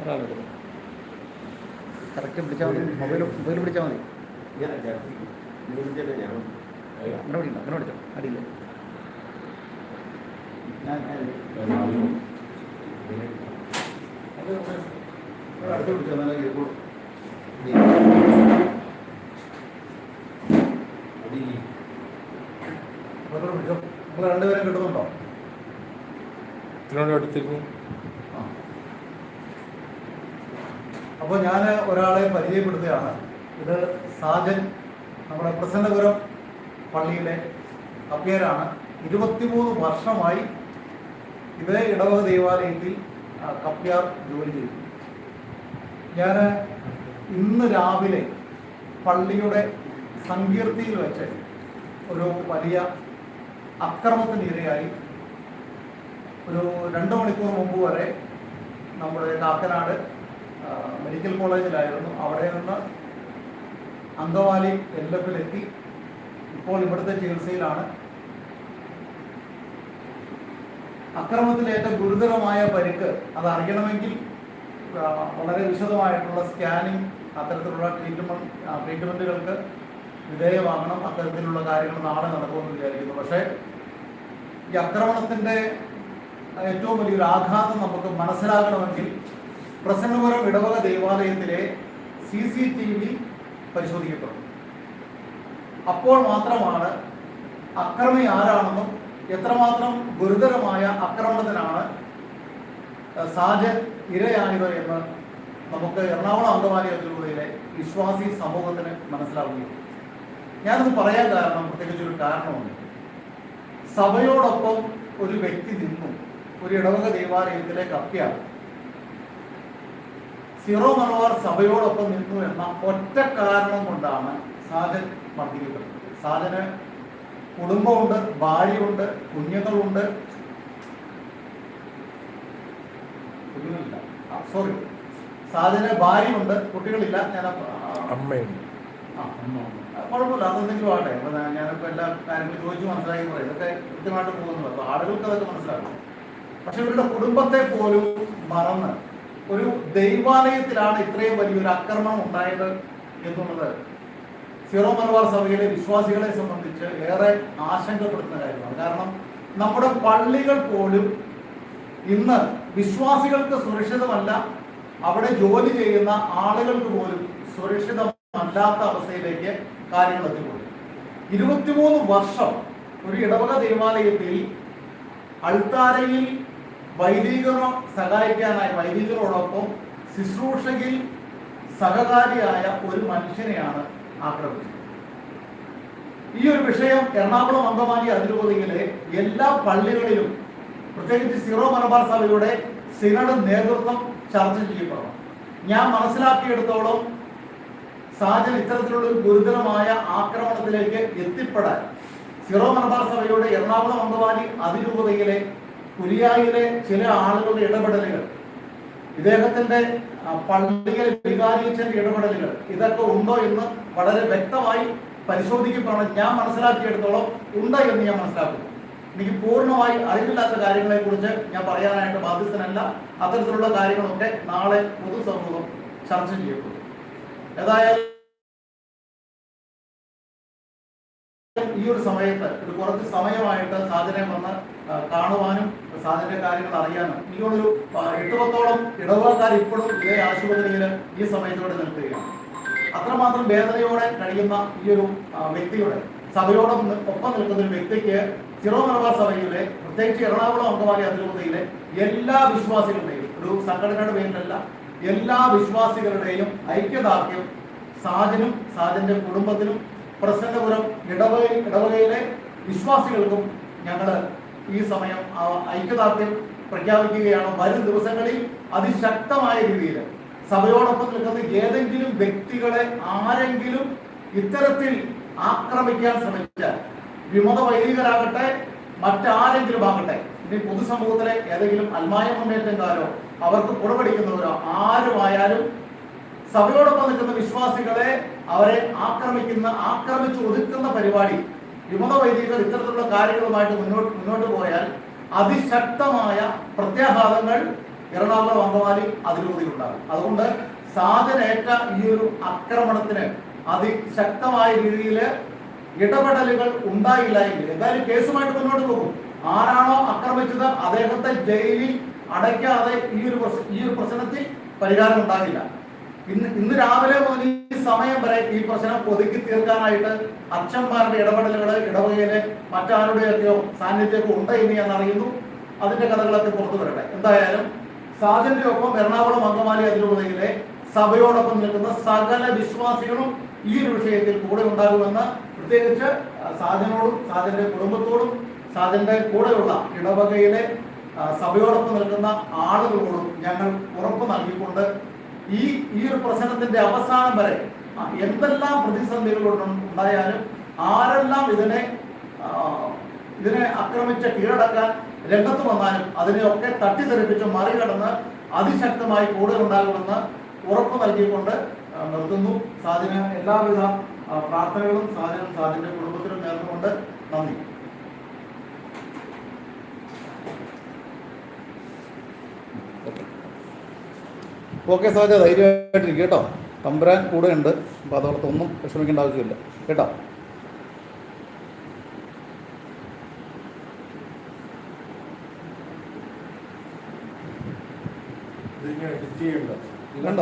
ഒരാളെടുക്കും correct പിടിച്ചാൽ മതി. Mobile mobile പിടിച്ചാൽ മതി. അങ്ങനെ പിടിക്കണം അങ്ങനെ പിടിച്ചോ അടിയില്ല അടുത്ത് പിടിച്ചോ നല്ല കേൾക്കോളൂ അപ്പോൾ പിടിച്ചോ? നിങ്ങൾ രണ്ടുപേരും കിട്ടുന്നുണ്ടോ? ഇതിനോട് അപ്പോൾ ഞാൻ ഒരാളെ പരിചയപ്പെടുത്തുകയാണ്. ഇത് സാജൻ നമ്മുടെ പ്രസന്നപുരം പള്ളിയിലെ അപ്പിയരാണ്. ഇരുപത്തിമൂന്ന് വർഷമായി ഇതേ ഇടവക ദേവാലയത്തിൽ കപ്പ്യാർ ജോലി ചെയ്തു. ഞാൻ ഇന്ന് രാവിലെ പള്ളിയുടെ സങ്കീർത്തിയിൽ വെച്ച് ഒരു വലിയ അക്രമത്തിനിരയായി ഒരു രണ്ട് മണിക്കൂർ മുമ്പ് വരെ നമ്മുടെ കാക്കനാട് മെഡിക്കൽ കോളേജിലായിരുന്നു അവിടെ നിന്ന് അങ്കവാലി എൽ ഇപ്പോൾ ഇവിടുത്തെ ചികിത്സയിലാണ്. അക്രമത്തിലേറ്റ ഗുരുതരമായ പരിക്ക് അത് അറിയണമെങ്കിൽ വളരെ വിശദമായിട്ടുള്ള സ്കാനിങ് അത്തരത്തിലുള്ള ട്രീറ്റ്മെന്റ് ട്രീറ്റ്മെന്റുകൾക്ക് വിധേയമാകണം. അത്തരത്തിലുള്ള കാര്യങ്ങൾ നാളെ നടക്കുമെന്ന് വിചാരിക്കുന്നു. പക്ഷേ ഈ ആക്രമണത്തിന്റെ ഏറ്റവും വലിയൊരു ആഘാതം നമുക്ക് മനസ്സിലാകണമെങ്കിൽ പ്രസന്നപുരം ഇടവക ദേവാലയത്തിലെ സി സി ടി വി പരിശോധിക്കപ്പെടും. അപ്പോൾ മാത്രമാണ് അക്രമി ആരാണെന്നും എത്രമാത്രം ഗുരുതരമായ ആക്രമണത്തിനാണ് സാജൻ ഇരയായത് എന്ന് നമുക്ക് എറണാകുളം അങ്കമാലി അതിലൂടെ വിശ്വാസി സമൂഹത്തിന് മനസ്സിലാവുകയും ഞാനത് പറയാൻ കാരണം പ്രത്യേകിച്ച് ഒരു കാരണമുണ്ട് സഭയോടൊപ്പം ഒരു വ്യക്തി നിന്നു ഒരു ഇടവക ദേവാലയത്തിലെ കപ്പ്യാണ് സിറോ മലബാർ സഭയോടൊപ്പം നിന്നു എന്ന ഒറ്റ കാരണം കൊണ്ടാണ് സാജൻ മർദ്ദിക്കപ്പെട്ടത്. സാജന് കുടുംബമുണ്ട് ഭാര്യയുണ്ട് കുഞ്ഞുങ്ങളുണ്ട്. കുഞ്ഞുങ്ങളില്ല. സോറി സാജന് ഭാര്യയുണ്ട് കുട്ടികളില്ല ഞാൻ അമ്മയുണ്ട്. കുഴപ്പമില്ല അതെന്തെങ്കിലും ആട്ടെ അപ്പൊ ഞാനിപ്പോ എല്ലാ കാര്യങ്ങളും ചോദിച്ചു മനസ്സിലാക്കി പറയും. ഇതൊക്കെ കൃത്യമായിട്ട് പോകുന്നുള്ളൂ അപ്പൊ ആളുകൾക്ക് അതൊക്കെ മനസ്സിലാക്കും പക്ഷെ ഇവരുടെ കുടുംബത്തെ പോലും മറന്ന് ഒരു ദൈവാലയത്തിലാണ് ഇത്രയും വലിയൊരു ആക്രമണം ഉണ്ടായത് എന്നുള്ളത് സീറോ മലബാർ സഭയിലെ വിശ്വാസികളെ സംബന്ധിച്ച് ഏറെ ആശങ്കപ്പെടുത്തുന്ന കാര്യമാണ്. കാരണം നമ്മുടെ പള്ളികൾ പോലും ഇന്ന് വിശ്വാസികൾക്ക് സുരക്ഷിതമല്ല അവിടെ ജോലി ചെയ്യുന്ന ആളുകൾക്ക് പോലും സുരക്ഷിതമല്ലാത്ത അവസ്ഥയിലേക്ക് കാര്യങ്ങൾ എത്തിപ്പോയി ഇരുപത്തിമൂന്ന് വർഷം ഒരു ഇടവക ദേവാലയത്തിൽ അൾത്താരയിൽ വൈദികരെ സഹായിക്കാനായി വൈദികരോടൊപ്പം ശുശ്രൂഷയിൽ സഹകാരിയായ ഒരു മനുഷ്യനെയാണ് ആക്രമിച്ചത്. ഈ ഒരു വിഷയം എറണാകുളം അങ്കമാലി അതിരൂപതയിലെ എല്ലാ പള്ളികളിലും പ്രത്യേകിച്ച് സിറോ മലബാർ സഭയുടെ സിനഡ് നേതൃത്വം ചർച്ച ചെയ്യപ്പെടണം ഞാൻ മനസ്സിലാക്കിയെടുത്തോളം സാജൻ ഇത്തരത്തിലുള്ള ഒരു ഗുരുതരമായ ആക്രമണത്തിലേക്ക് എത്തിപ്പെടാൻ സിറോ മലബാർ സഭയുടെ എറണാകുളം അങ്കമാലി അതിരൂപതയിലെ കുരിയായിലെ ചില ആളുകളുടെ ഇടപെടലുകൾ ഇദ്ദേഹത്തിന്റെ പള്ളികൾ വികാരിച്ചന്റെ ഇടപെടലുകൾ ഇതൊക്കെ ഉണ്ടോ എന്ന് വളരെ വ്യക്തമായി പരിശോധിക്കുമ്പോഴാണ് ഞാൻ മനസ്സിലാക്കിയെടുത്തോളം ഉണ്ട് എന്ന് ഞാൻ മനസ്സിലാക്കുന്നു. എനിക്ക് പൂർണമായി അറിവില്ലാത്ത കാര്യങ്ങളെ കുറിച്ച് ഞാൻ പറയാനായിട്ട് ബാധ്യസ്ഥനല്ല. അത്തരത്തിലുള്ള കാര്യങ്ങളൊക്കെ നാളെ പൊതുസമൂഹം ചർച്ച ചെയ്യപ്പെടും. ഏതായാലും ഈ ഒരു സമയത്ത് ഒരു കുറച്ച് സമയമായിട്ട് സാധനം വന്ന് കാണുവാനും സാധനത്തിന്റെ കാര്യങ്ങൾ അറിയാനും എനിക്കൊരു എട്ട് പത്തോളം ഇടവകക്കാർ ഇപ്പോഴും ഇതേ ആശുപത്രിയിൽ ഈ സമയത്തോടെ നിൽക്കുകയാണ്. അത്രമാത്രം വേദനയോടെ കഴിയുന്ന ഈ ഒരു വ്യക്തിയുടെ സഭയോടൊപ്പം നി- ഒപ്പം നിൽക്കുന്ന ഒരു വ്യക്തിക്ക് സിറോ മലബാർ സഭയിലെ പ്രത്യേകിച്ച് എറണാകുളം അങ്കമാലി അതിരൂപതയിലെ എല്ലാ വിശ്വാസികളുടെയും ഒരു സംഘടനയുടെ പേരിലല്ല എല്ലാ വിശ്വാസികളുടെയും ഐക്യദാർഢ്യം സാജനും സാജന്റെ കുടുംബത്തിനും പ്രസന്നപുരം ഇടവക ഇടവകയിലെ വിശ്വാസികൾക്കും ഞങ്ങൾ ഈ സമയം ഐക്യദാർഢ്യം പ്രഖ്യാപിക്കുകയാണ്. വരും ദിവസങ്ങളിൽ അതിശക്തമായ രീതിയിൽ സഭയോടൊപ്പം നിൽക്കുന്ന ഏതെങ്കിലും വ്യക്തികളെ ആരെങ്കിലും ഇത്തരത്തിൽ ആക്രമിക്കാൻ ശ്രമിച്ചാൽ വിമത വൈദികരാകട്ടെ മറ്റാരെങ്കിലും ആകട്ടെ ഇനി പൊതുസമൂഹത്തിലെ ഏതെങ്കിലും അൽമായ മുന്നേറ്റക്കാരോ അവർക്ക് പുറപടിക്കുന്നവരോ ആരുമായാലും സഭയോടൊപ്പം നിൽക്കുന്ന വിശ്വാസികളെ അവരെ ആക്രമിക്കുന്ന ആക്രമിച്ച് ഒതുക്കുന്ന പരിപാടി വിമത വൈദികർ ഇത്തരത്തിലുള്ള കാര്യങ്ങളുമായിട്ട് മുന്നോട്ട് മുന്നോട്ട് പോയാൽ അതിശക്തമായ പ്രത്യാഘാതങ്ങൾ എറണാകുളം അങ്കമാലി അതിരൂപതയിലുണ്ടാകും അതുകൊണ്ട് സാധനേറ്റ ഈ ഒരു ആക്രമണത്തിന് അതിശക്തമായ രീതിയിൽ ഇടപെടലുകൾ ഉണ്ടായില്ല എങ്കിൽ എന്തായാലും കേസുമായിട്ട് മുന്നോട്ട് പോകും. ആരാണോ ആക്രമിച്ചത് അദ്ദേഹത്തെ ജയിലിൽ അടയ്ക്കാതെ ഈ ഒരു ഈ ഒരു പ്രശ്നത്തിൽ പരിഹാരം ഉണ്ടാകില്ല. ഇന്ന് ഇന്ന് രാവിലെ മുതൽ ഈ സമയം വരെ ഈ പ്രശ്നം ഒതുക്കി തീർക്കാനായിട്ട് അച്ഛന്മാരുടെ ഇടപെടലുകൾ ഇടവകയിലെ മറ്റാരുടെയൊക്കെയോ സാന്നിധ്യമൊക്കെ ഉണ്ട് ഇനി എന്നറിയുന്നു. അതിന്റെ കഥകളൊക്കെ പുറത്തു വരട്ടെ. എന്തായാലും സാജന്റെ ഒപ്പം എറണാകുളം അങ്കമാലി അതിരൂപതയിലെ സഭയോടൊപ്പം നിൽക്കുന്ന സകല വിശ്വാസികളും ഈ ഒരു വിഷയത്തിൽ കൂടെ ഉണ്ടാകുമെന്ന് പ്രത്യേകിച്ച് സാജനോടും സാജന്റെ കുടുംബത്തോടും സാജന്റെ കൂടെയുള്ള ഇടവകയിലെ സഭയോടൊപ്പം നിൽക്കുന്ന ആളുകളോടും ഞങ്ങൾ ഉറപ്പ് നൽകിക്കൊണ്ട് ഈ ഈ ഒരു പ്രശ്നത്തിന്റെ അവസാനം വരെ എന്തെല്ലാം പ്രതിസന്ധികൾ ഉണ്ട്- ഉണ്ടായാലും ആരെല്ലാം ഇതിനെ ഇതിനെ ആക്രമിച്ച് കീഴടക്കാൻ രംഗത്ത് വന്നാലും അതിനെയൊക്കെ തട്ടിത്തെറിപ്പിച്ച് മറികടന്ന് അതിശക്തമായി കൂടുതൽ ഉണ്ടാകുമെന്ന് ഉറപ്പ് നൽകിക്കൊണ്ട് നിർത്തുന്നു. സാധന എല്ലാവിധ പ്രാർത്ഥനകളും സാധനം സാധിന്റെ കുടുംബത്തിനും നേർന്നുകൊണ്ട് നന്ദി. ഓക്കെ സാജ ധൈര്യമായിട്ടിരിക്കും കേട്ടോ. തമ്പുരാൻ കൂടെ ഉണ്ട്. അപ്പോൾ അതോടൊപ്പം ഒന്നും വിഷമിക്കേണ്ട ആവശ്യമില്ല. കേട്ടോ? വേണ്ട.